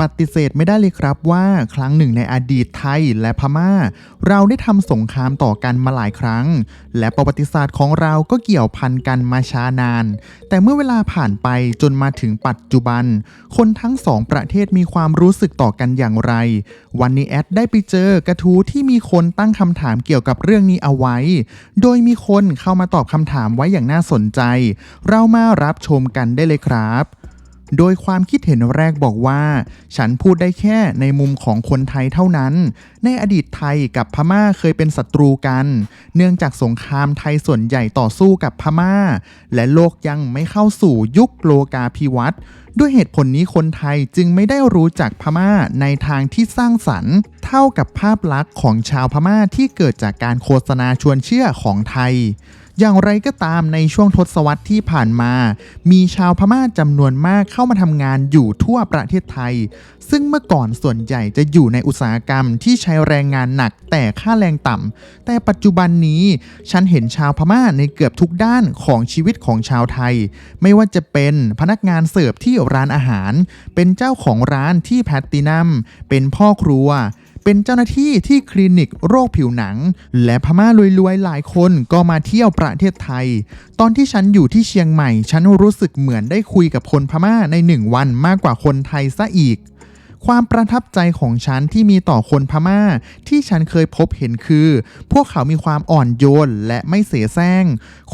ปฏิเสธไม่ได้เลยครับว่าครั้งหนึ่งในอดีตไทยและพม่า เราได้ทำสงครามต่อกันมาหลายครั้ง และประวัติศาสตร์ของเราก็เกี่ยวพันกันมาช้านาน แต่เมื่อเวลาผ่านไปจนมาถึงปัจจุบัน คนทั้งสองประเทศมีความรู้สึกต่อกันอย่างไร วันนี้แอดได้ไปเจอกระทู้ที่มีคนตั้งคำถามเกี่ยวกับเรื่องนี้เอาไว้ โดยมีคนเข้ามาตอบคำถามไว้อย่างน่าสนใจ เรามารับชมกันได้เลยครับ โดยความคิดเห็นแรกบอกว่า ฉันพูดได้แค่ในมุมของคนไทยเท่านั้น ในอดีตไทยกับพม่าเคยเป็นศัตรูกัน เนื่องจากสงครามไทยส่วนใหญ่ต่อสู้กับพม่า และโลกยังไม่เข้าสู่ยุคโลกาภิวัตน์ด้วยเหตุผลนี้คนไทยจึงไม่ได้รู้จักพม่าในทางที่สร้างสรรค์ เท่ากับภาพลักษณ์ของชาวพม่าที่เกิดจากการโฆษณาชวนเชื่อของไทย อย่างไรก็ตามในช่วงทศวรรษที่ผ่านมา มีชาวพม่าจำนวนมากเข้ามาทำงานอยู่ทั่วประเทศไทย ซึ่งเมื่อก่อนส่วนใหญ่จะอยู่ในอุตสาหกรรมที่ใช้แรงงานหนักแต่ค่าแรงต่ำแต่ปัจจุบันนี้ฉันเห็นชาวพม่าในเกือบทุกด้านของชีวิตของชาวไทย ไม่ว่าจะเป็นพนักงานเสิร์ฟที่ร้านอาหาร เป็นเจ้าของร้านที่แพลตตินัมเป็นพ่อครัว เป็นเจ้าหน้าที่ที่คลินิกโรคผิวหนัง และพม่ารวยๆหลายคนก็มาเที่ยวประเทศไทย ตอนที่ฉันอยู่ที่เชียงใหม่ ฉันรู้สึกเหมือนได้คุยกับคนพม่าในหนึ่งวันมากกว่าคนไทยซะอีก ความประทับใจของฉันที่มีต่อคนพม่า ที่ฉันเคยพบเห็นคือ พวกเขามีความอ่อนโยนและไม่เสแสร้ง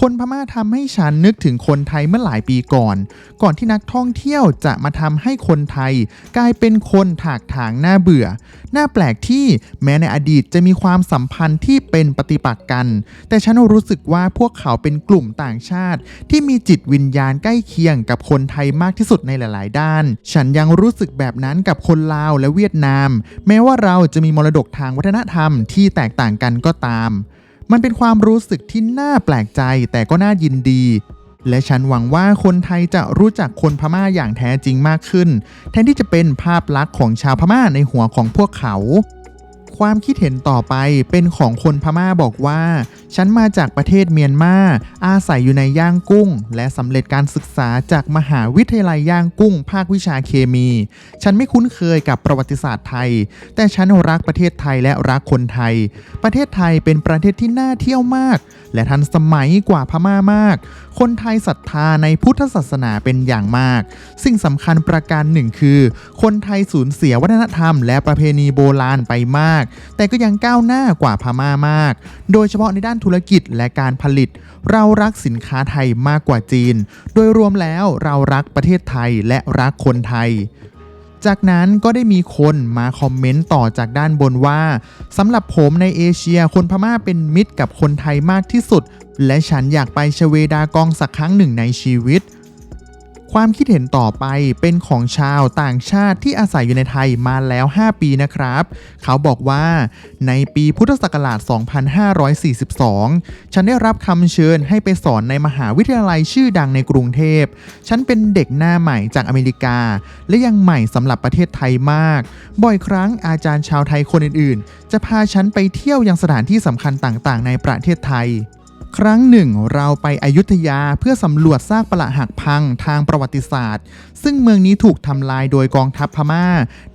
คนพม่าทำให้ฉันนึกถึงคนไทยเมื่อหลายปีก่อน ก่อนที่นักท่องเที่ยวจะมาทำให้คนไทย กลายเป็นคนถากถางน่าเบื่อ น่าแปลกที่แม้ในอดีตจะมีความสัมพันธ์ที่เป็นปฏิปักษ์กัน แต่ฉันรู้สึกว่าพวกเขาเป็นกลุ่มต่างชาติ ที่มีจิตวิญญาณใกล้เคียงกับคนไทยมากที่สุดในหลาย ๆ ด้าน ฉันยังรู้สึกแบบนั้นกับคนลาวและเวียดนาม แม้ว่าเราจะมีมรดกทางวัฒนธรรมที่แตกต่างกันก็ตาม มันเป็นความรู้สึกที่น่าแปลกใจแต่ก็น่ายินดี และฉันหวังว่าคนไทยจะรู้จักคนพม่าอย่างแท้จริงมากขึ้น แทนที่จะเป็นภาพลักษณ์ของชาวพม่าในหัวของพวกเขา ความคิดเห็นต่อไปเป็นของคนพม่าบอกว่า ฉันมาจากประเทศเมียนมา อาศัยอยู่ในย่างกุ้ง และสำเร็จการศึกษาจากมหาวิทยาลัยย่างกุ้ง ภาควิชาเคมี ฉันไม่คุ้นเคยกับประวัติศาสตร์ไทย แต่ฉันรักประเทศไทยและรักคนไทย ประเทศไทยเป็นประเทศที่น่าเที่ยวมาก และทันสมัยกว่าพม่ามาก คนไทยศรัทธาในพุทธศาสนาเป็นอย่างมาก สิ่งสำคัญประการหนึ่งคือ คนไทยสูญเสียวัฒนธรรม และประเพณีโบราณไปมากแต่ก็ยังก้าวหน้ากว่าพม่ามาก โดยเฉพาะในด้านธุรกิจและการผลิต เรารักสินค้าไทยมากกว่าจีน โดยรวมแล้วเรารักประเทศไทยและรักคนไทยจากนั้นก็ได้มีคนมาคอมเมนต์ต่อจากด้านบนว่าสำหรับผมในเอเชียคนพม่าเป็นมิตรกับคนไทยมากที่สุด และฉันอยากไปชเวดากองสักครั้งหนึ่งในชีวิต ความคิดเห็นต่อไปเป็นของชาวต่างชาติที่อาศัยอยู่ในไทยมาแล้ว 5 ปีนะครับ เขาบอกว่าในปีพุทธศักราช 2542 ฉันได้รับคำเชิญให้ไปสอนในมหาวิทยาลัยชื่อดังในกรุงเทพ ฉันเป็นเด็กหน้าใหม่จากอเมริกา และยังใหม่สำหรับประเทศไทยมาก บ่อยครั้งอาจารย์ชาวไทยคนอื่นๆ จะพาฉันไปเที่ยวยังสถานที่สำคัญต่างๆ ในประเทศไทย ครั้งหนึ่งเราไปอยุธยาเพื่อสำรวจซากปรักหักพังทางประวัติศาสตร์ ซึ่งเมืองนี้ถูกทำลายโดยกองทัพพม่า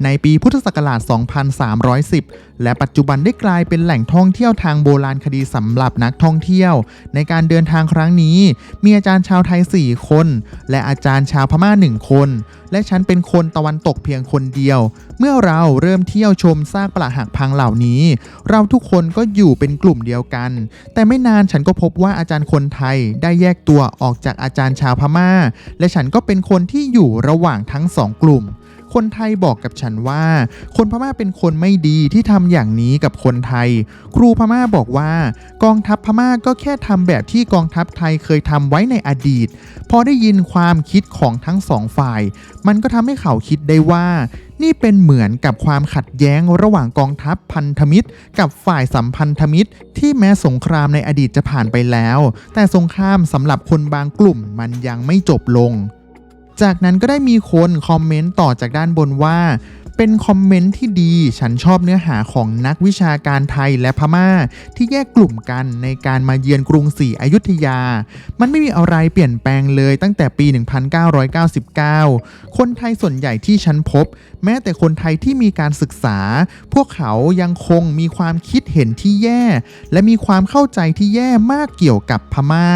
ในปีพุทธศักราช 2310 และปัจจุบันได้กลายเป็นแหล่งท่องเที่ยวทางโบราณคดีสำหรับนักท่องเที่ยว ในการเดินทางครั้งนี้ มีอาจารย์ชาวไทย 4 คน และอาจารย์ชาวพม่า 1 คน และฉันเป็นคนตะวันตกเพียงคนเดียว เมื่อเราเริ่มเที่ยวชมซากปรักหักพังเหล่านี้ เราทุกคนก็อยู่เป็นกลุ่มเดียวกัน แต่ไม่นานฉันก็พบว่าอาจารย์คนไทยได้แยกตัวออกจากอาจารย์ชาวพม่า และฉันก็เป็นคนที่อยู่ระหว่างทั้งสองกลุ่ม คนไทยบอกกับฉันว่า คนพม่าเป็นคนไม่ดีที่ทำอย่างนี้กับคนไทย ครูพม่าบอกว่า กองทัพพม่าก็แค่ทำแบบที่กองทัพไทยเคยทำไว้ในอดีต พอได้ยินความคิดของทั้งสองฝ่าย มันก็ทำให้เขาคิดได้ว่านี่เป็นเหมือนกับความขัดแย้งระหว่างกองทัพพันธมิตร กับฝ่ายสัมพันธมิตร ที่แม้สงครามในอดีตจะผ่านไปแล้ว แต่สงครามสำหรับคนบางกลุ่มมันยังไม่จบลง จากนั้นก็ได้มีคนคอมเมนต์ต่อจากด้านบนว่า เป็นคอมเมนต์ที่ดี ฉันชอบเนื้อหาของนักวิชาการไทยและพม่า ที่แยกกลุ่มกันในการมาเยือนกรุงศรีอยุธยา มันไม่มีอะไรเปลี่ยนแปลงเลยตั้งแต่ปี 1999 คนไทยส่วนใหญ่ที่ฉันพบ แม้แต่คนไทยที่มีการศึกษา พวกเขายังคงมีความคิดเห็นที่แย่ และมีความเข้าใจที่แย่มากเกี่ยวกับพม่า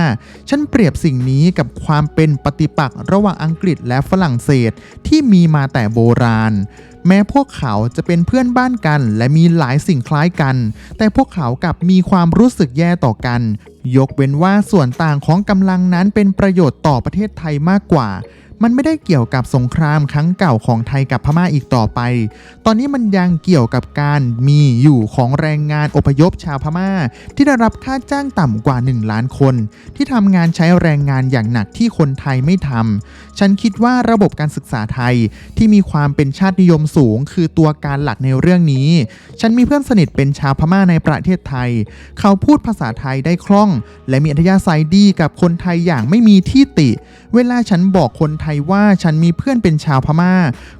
ฉันเปรียบสิ่งนี้กับความเป็นปฏิปักษ์ระหว่างอังกฤษและฝรั่งเศสที่มีมาแต่โบราณ แม้พวกเขาจะเป็นเพื่อนบ้านกัน และมีหลายสิ่งคล้ายกัน แต่พวกเขากลับมีความรู้สึกแย่ต่อกัน ยกเว้นว่าส่วนต่างของกำลังนั้นเป็นประโยชน์ต่อประเทศไทยมากกว่า มันไม่ได้เกี่ยวกับสงครามครั้งเก่าของไทยกับพม่าอีกต่อไป ตอนนี้มันยังเกี่ยวกับการมีอยู่ของแรงงานอพยพชาวพม่า ที่ได้รับค่าจ้างต่ำกว่า 1 ล้านคน ที่ทำงานใช้แรงงานอย่างหนักที่คนไทยไม่ทำ ฉันคิดว่าระบบการศึกษาไทยที่มีความเป็นชาตินิยมสูง คือตัวการหลักในเรื่องนี้ ฉันมีเพื่อนสนิทเป็นชาวพม่าในประเทศไทย เขาพูดภาษาไทยได้คล่อง และมีอัธยาศัยดีกับคนไทยอย่างไม่มีที่ติ เวลาฉันบอกคนไทยว่าฉันมีเพื่อนเป็นชาวพม่า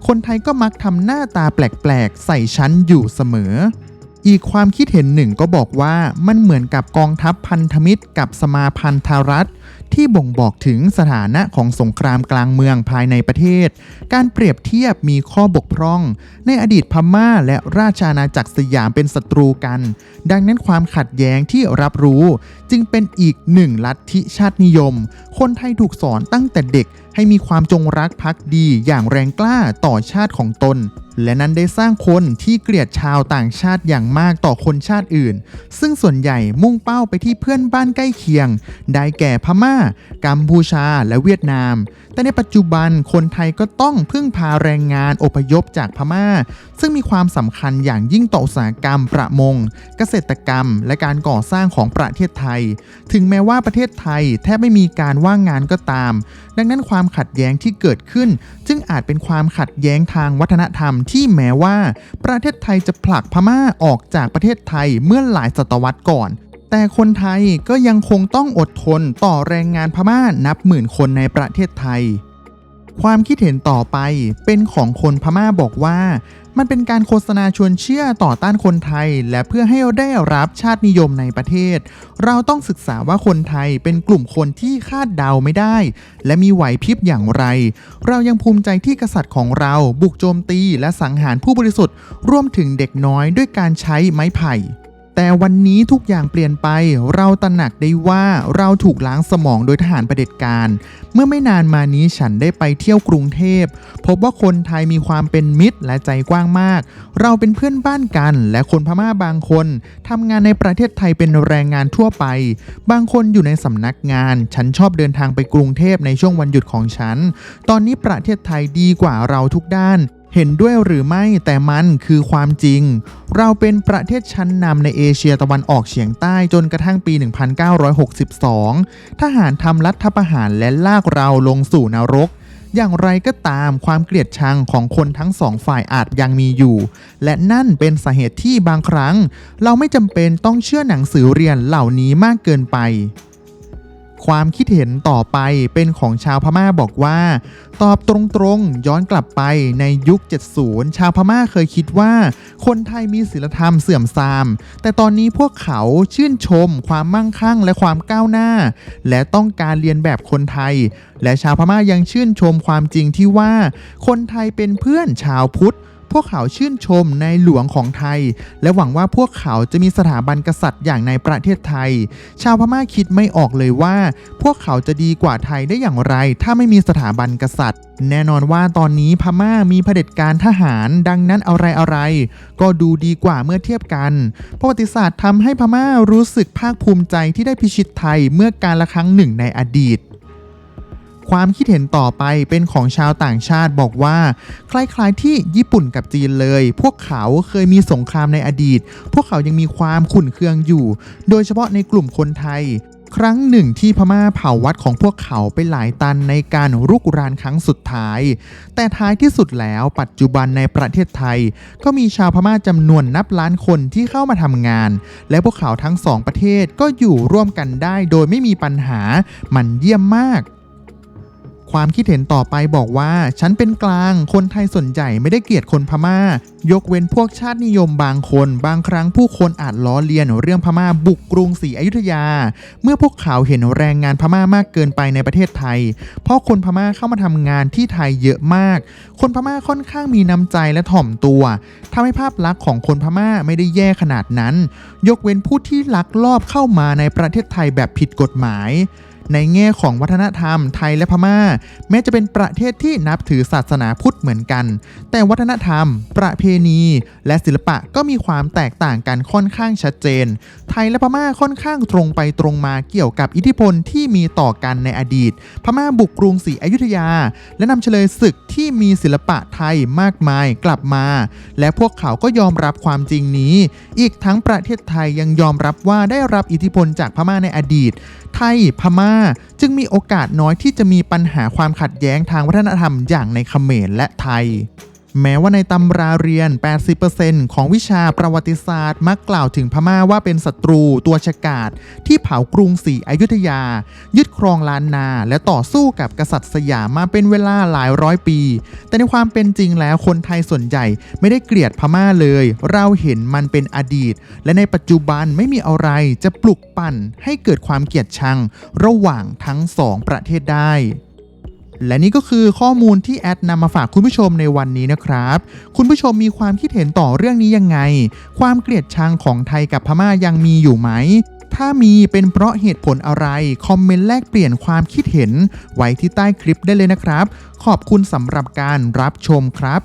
คนไทยก็มักทำหน้าตาแปลกๆ ใส่ฉันอยู่เสมอ อีกความคิดเห็นหนึ่งก็บอกว่ามันเหมือนกับกองทัพพันธมิตรกับสมาพันธรัฐ ที่บ่งบอกถึงสถานะของสงครามกลางเมืองภายในประเทศ การเปรียบเทียบมีข้อบกพร่อง ในอดีตพม่าและราชอาณาจักรสยามเป็นศัตรูกัน ดังนั้นความขัดแย้งที่รับรู้ จึงเป็นอีกหนึ่งลัทธิชาตินิยม คนไทยถูกสอนตั้งแต่เด็ก ให้มีความจงรักภักดีอย่างแรงกล้าต่อชาติของตน และนั้นได้สร้างคนที่เกลียดชาวต่างชาติอย่างมากต่อคนชาติอื่น ซึ่งส่วนใหญ่มุ่งเป้าไปที่เพื่อนบ้านใกล้เคียง ได้แก่พม่า กัมพูชา และเวียดนาม แต่ในปัจจุบันคนไทยก็ต้องพึ่งพาแรงงานอพยพจากพม่า ซึ่งมีความสำคัญอย่างยิ่งต่ออุตสาหกรรมประมง เกษตรกรรม และการก่อสร้างของประเทศไทย ถึงแม้ว่าประเทศไทยแทบไม่มีการว่างงานก็ตาม ดังนั้นความขัดแย้งที่เกิดขึ้น จึงอาจเป็นความขัดแย้งทางวัฒนธรรมที่แม้ว่า ประเทศไทยจะผลักพม่าออกจากประเทศไทยเมื่อหลายศตวรรษก่อน แต่คนไทยก็ยังคงต้องอดทนต่อแรงงานพม่านับหมื่นคนในประเทศไทย ความคิดเห็นต่อไปเป็นของคนพม่าบอกว่า มันเป็นการโฆษณาชวนเชื่อต่อต้านคนไทย และเพื่อให้ได้รับชาตินิยมในประเทศ เราต้องศึกษาว่าคนไทยเป็นกลุ่มคนที่คาดเดาไม่ได้ และมีไหวพริบอย่างไร เรายังภูมิใจที่กษัตริย์ของเราบุกโจมตีและสังหารผู้บริสุทธิ์รวมถึงเด็กน้อยด้วยการใช้ไม้ไผ่ แต่วันนี้ทุกอย่างเปลี่ยนไป เราตระหนักได้ว่าเราถูกล้างสมองโดยทหารประเผด็จการ เมื่อไม่นานมานี้ฉันได้ไปเที่ยวกรุงเทพ พบว่าคนไทยมีความเป็นมิตรและใจกว้างมาก เราเป็นเพื่อนบ้านกัน และคนพม่าบางคนทำงานในประเทศไทยเป็นแรงงานทั่วไป บางคนอยู่ในสำนักงาน ฉันชอบเดินทางไปกรุงเทพในช่วงวันหยุดของฉัน ตอนนี้ประเทศไทยดีกว่าเราทุกด้านเห็นด้วยหรือไม่แต่มันคือความจริง เราเป็นประเทศชั้นนำในเอเชียตะวันออกเฉียงใต้จนกระทั่งปี 1962 ทหารทำรัฐประหารและลากเราลงสู่นรก อย่างไรก็ตามความเกลียดชังของคนทั้งสองฝ่ายอาจยังมีอยู่ และนั่นเป็นสาเหตุที่บางครั้ง เราไม่จำเป็นต้องเชื่อหนังสือเรียนเหล่านี้มากเกินไป ความคิดเห็นต่อไปเป็นของชาวพม่าบอกว่า ตอบตรงๆย้อนกลับไปในยุค 70 ชาวพม่าเคยคิดว่า คนไทยมีศีลธรรมเสื่อมทราม แต่ตอนนี้พวกเขาชื่นชม ความมั่งคั่งและความก้าวหน้า และต้องการเรียนแบบคนไทย และชาวพม่ายังชื่นชมความจริงที่ว่า คนไทยเป็นเพื่อนชาวพุทธ พวกเขาชื่นชมในหลวงของไทย และหวังว่าพวกเขาจะมีสถาบันกษัตริย์อย่างในประเทศไทย ชาวพม่าคิดไม่ออกเลยว่า พวกเขาจะดีกว่าไทยได้อย่างไร ถ้าไม่มีสถาบันกษัตริย์ แน่นอนว่าตอนนี้พม่ามีเผด็จการทหาร ดังนั้นอะไรอะไรก็ดูดีกว่าเมื่อเทียบกัน ประวัติศาสตร์ทำให้พม่ารู้สึกภาคภูมิใจที่ได้พิชิตไทยเมื่อการละครั้งหนึ่งในอดีต ความคิดเห็นต่อไปเป็นของชาวต่างชาติบอกว่า คล้ายๆที่ญี่ปุ่นกับจีนเลย พวกเขาเคยมีสงครามในอดีต พวกเขายังมีความขุ่นเคืองอยู่ โดยเฉพาะในกลุ่มคนไทย ครั้งหนึ่งที่พม่าเผาวัดของพวกเขาไปหลายตันในการรุกรานครั้งสุดท้าย แต่ท้ายที่สุดแล้วปัจจุบันในประเทศไทย ก็มีชาวพม่าจำนวนนับล้านคนที่เข้ามาทำงาน และพวกเขาทั้งสองประเทศก็อยู่ร่วมกันได้โดยไม่มีปัญหามันเยี่ยมมาก ความคิดเห็นต่อไปบอกว่า ฉันเป็นกลาง คนไทยส่วนใหญ่ไม่ได้เกลียดคนพม่า ยกเว้นพวกชาตินิยมบางคน บางครั้งผู้คนอาจล้อเลียนเรื่องพม่าบุกกรุงศรีอยุธยา เมื่อพวกเขาเห็นแรงงานพม่ามากเกินไปในประเทศไทย เพราะคนพม่าเข้ามาทำงานที่ไทยเยอะมาก คนพม่าค่อนข้างมีน้ำใจและถ่อมตัวทำให้ภาพลักษณ์ของคนพม่าไม่ได้แย่ขนาดนั้น ยกเว้นผู้ที่ลักลอบเข้ามาในประเทศไทยแบบผิดกฎหมาย ในแง่ของวัฒนธรรมไทยและพม่า แม้จะเป็นประเทศที่นับถือศาสนาพุทธเหมือนกัน แต่วัฒนธรรม ประเพณี และศิลปะก็มีความแตกต่างกันค่อนข้างชัดเจน ไทยและพม่าค่อนข้างตรงไปตรงมาเกี่ยวกับอิทธิพลที่มีต่อกันในอดีต พม่าบุกกรุงศรีอยุธยา และนำเฉลยศึกที่มีศิลปะไทยมากมายกลับมา และพวกเขาก็ยอมรับความจริงนี้ อีกทั้งประเทศไทยยังยอมรับว่าได้รับอิทธิพลจากพม่าในอดีต ไทยพม่าจึงมีโอกาสน้อยที่จะมีปัญหาความขัดแย้งทางวัฒนธรรมอย่างในเขมรและไทย แม้ว่าในตำราเรียน 80%ของวิชาประวัติศาสตร์ มักกล่าวถึงพม่าว่าเป็นศัตรูตัวฉกาจที่เผากรุงศรีอยุธยา ยึดครองล้านนา และต่อสู้กับกษัตริย์สยามมาเป็นเวลาหลายร้อยปี แต่ในความเป็นจริงแล้วคนไทยส่วนใหญ่ไม่ได้เกลียดพม่าเลย เราเห็นมันเป็นอดีต และในปัจจุบันไม่มีอะไรจะปลุกปั่นให้เกิดความเกลียดชัง ระหว่างทั้งสองประเทศได้ และนี่ก็คือข้อมูลที่แอดนำมาฝากคุณผู้ชมในวันนี้นะครับ คุณผู้ชมมีความคิดเห็นต่อเรื่องนี้ยังไง ความเกลียดชังของไทยกับพม่ายังมีอยู่ไหม ถ้ามีเป็นเพราะเหตุผลอะไร คอมเมนต์แลกเปลี่ยนความคิดเห็น ไว้ที่ใต้คลิปได้เลยนะครับ ขอบคุณสำหรับการรับชมครับ